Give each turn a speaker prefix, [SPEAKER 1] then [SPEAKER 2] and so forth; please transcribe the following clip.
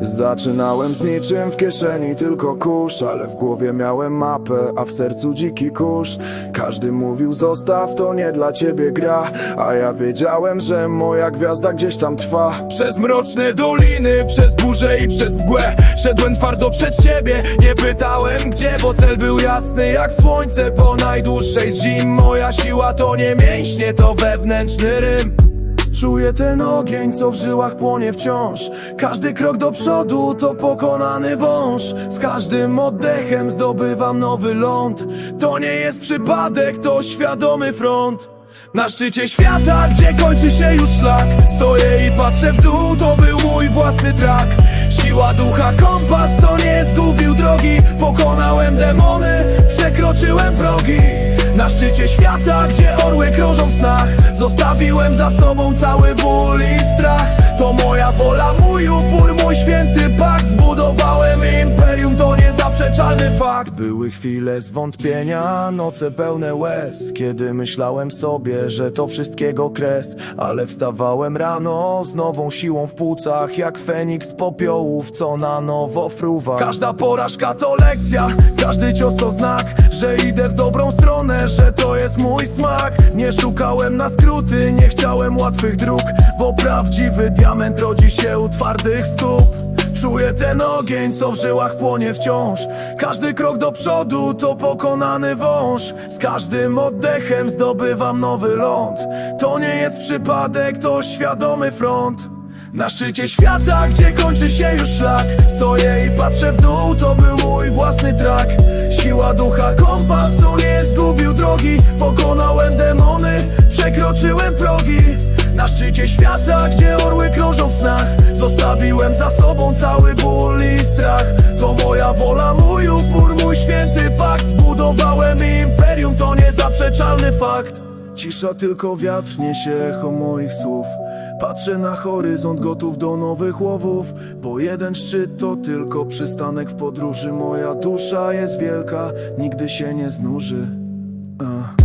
[SPEAKER 1] Zaczynałem z niczym w kieszeni tylko kurz Ale w głowie miałem mapę, a w sercu dziki kurz. Każdy mówił zostaw, to nie dla ciebie gra. A ja wiedziałem, że moja gwiazda gdzieś tam trwa.
[SPEAKER 2] Przez mroczne doliny, przez burzę i przez mgłę. Szedłem twardo przed siebie, nie pytałem gdzie Bo cel był jasny jak słońce po najdłuższej z zim. Moja siła to nie mięśnie, to wewnętrzny rym
[SPEAKER 1] Czuję ten ogień, co w żyłach płonie wciąż. Każdy krok do przodu to pokonany wąż. Z każdym oddechem zdobywam nowy ląd. To nie jest przypadek, to świadomy front. Na szczycie świata, gdzie kończy się już szlak. Stoję i patrzę w dół, to był mój własny trak. Siła ducha, kompas, co nie zgubił drogi. Pokonałem demony, przekroczyłem progi. Na szczycie świata, gdzie Zostawiłem za sobą cały ból i strach. To moja wola, mój upór, mój święty fakt. Były chwile zwątpienia, noce pełne łez. Kiedy myślałem sobie, że to wszystkiego kres Ale wstawałem rano z nową siłą w płucach Jak Feniks popiołów, co na nowo fruwa. Każda porażka to lekcja, każdy cios to znak Że idę w dobrą stronę, że to jest mój smak. Nie szukałem na skróty, nie chciałem łatwych dróg Bo prawdziwy diament rodzi się u twardych stóp Czuję ten ogień, co w żyłach płonie wciąż. Każdy krok do przodu to pokonany wąż. Z każdym oddechem zdobywam nowy ląd. To nie jest przypadek, to świadomy front. Na szczycie świata, gdzie kończy się już szlak. Stoję i patrzę w dół, to był mój własny trak. Siła ducha, kompas, co nie zgubił drogi. Pokonałem demony, przekroczyłem progi. Na szczycie świata, gdzie orły Zostawiłem za sobą cały ból i strach. To moja wola, mój upór, mój święty pakt. Zbudowałem imperium, to niezaprzeczalny fakt. Cisza, tylko wiatr niesie echo moich słów. Patrzę na horyzont, gotów do nowych łowów Bo jeden szczyt to tylko przystanek w podróży. Moja dusza jest wielka, nigdy się nie znuży. Ach.